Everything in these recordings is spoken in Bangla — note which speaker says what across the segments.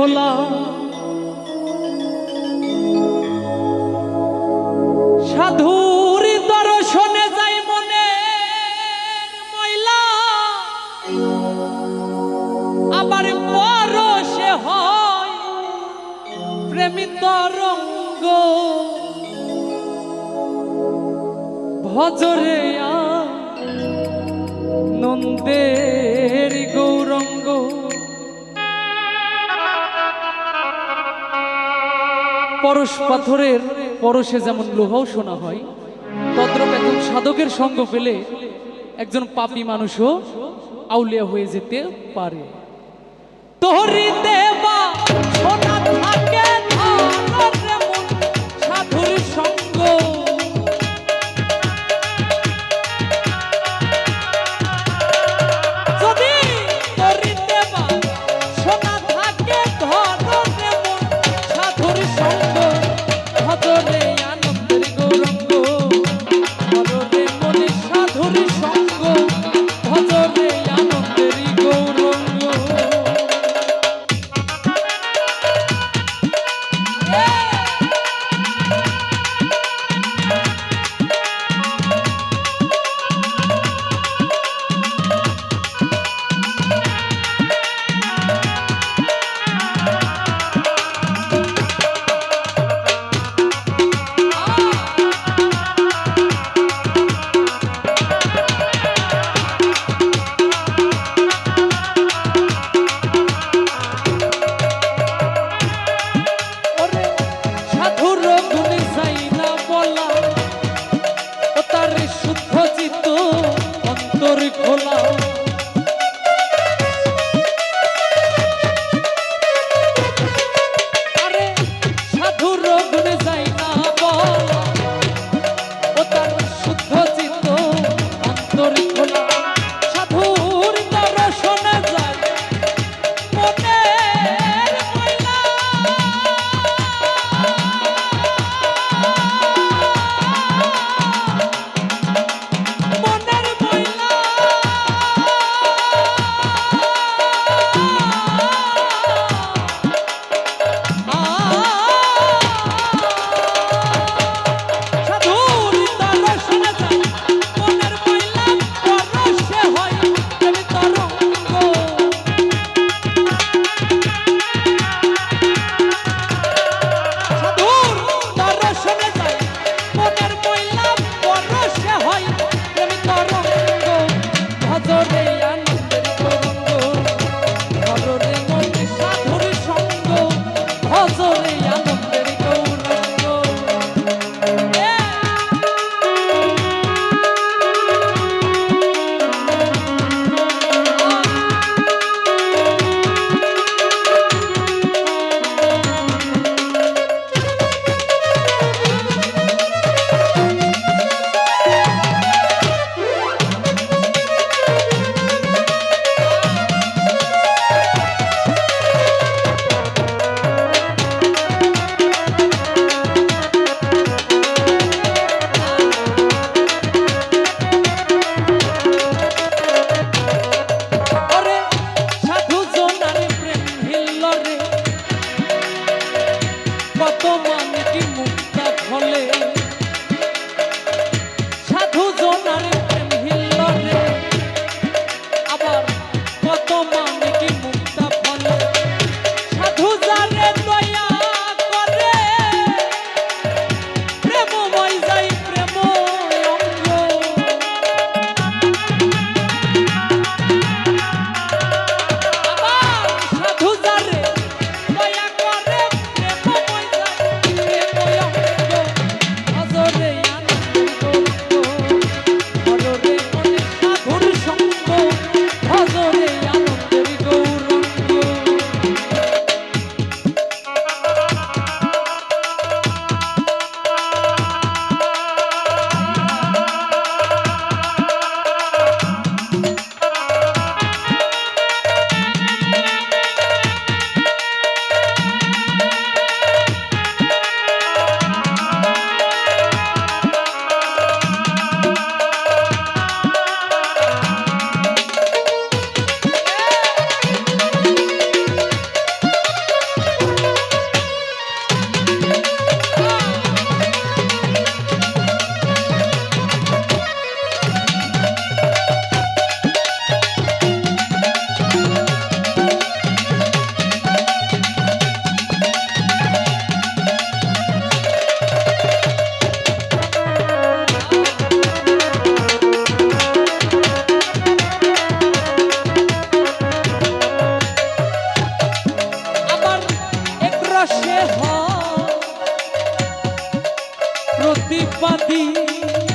Speaker 1: খোলা সাধুর দর্শনে যাই মনে ময়লা। আবার পরশে হয় প্রেমিত রঙ্গ। ভজরে নন্দের গৌরঙ্গ পরশ পাথরের পরশে যেমন লোহাও শোনা হয়, তদ্রপ একজন সাধকের সঙ্গ পেলে একজন পাপি মানুষও আউলিয়া হয়ে যেতে পারে। তোহরি দেবা সোনা প্রতিপাদি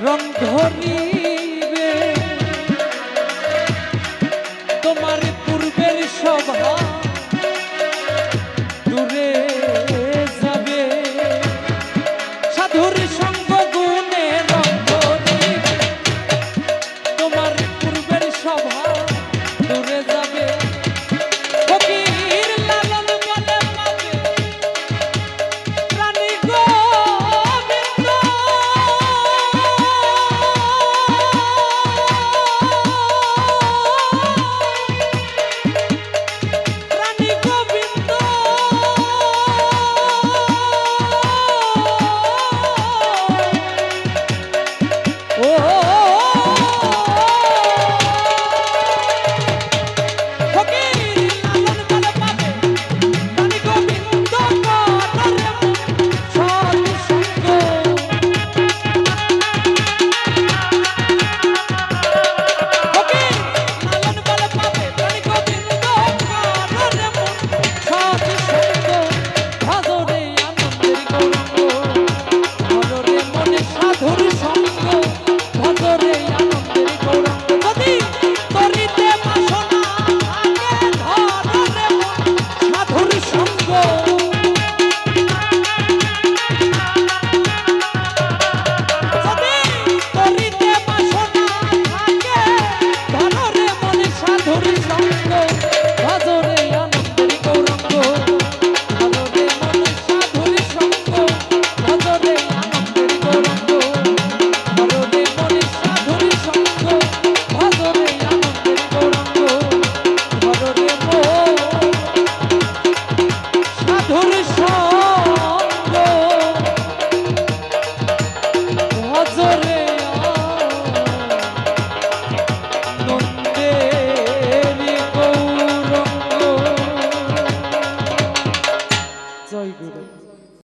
Speaker 1: রং ধরি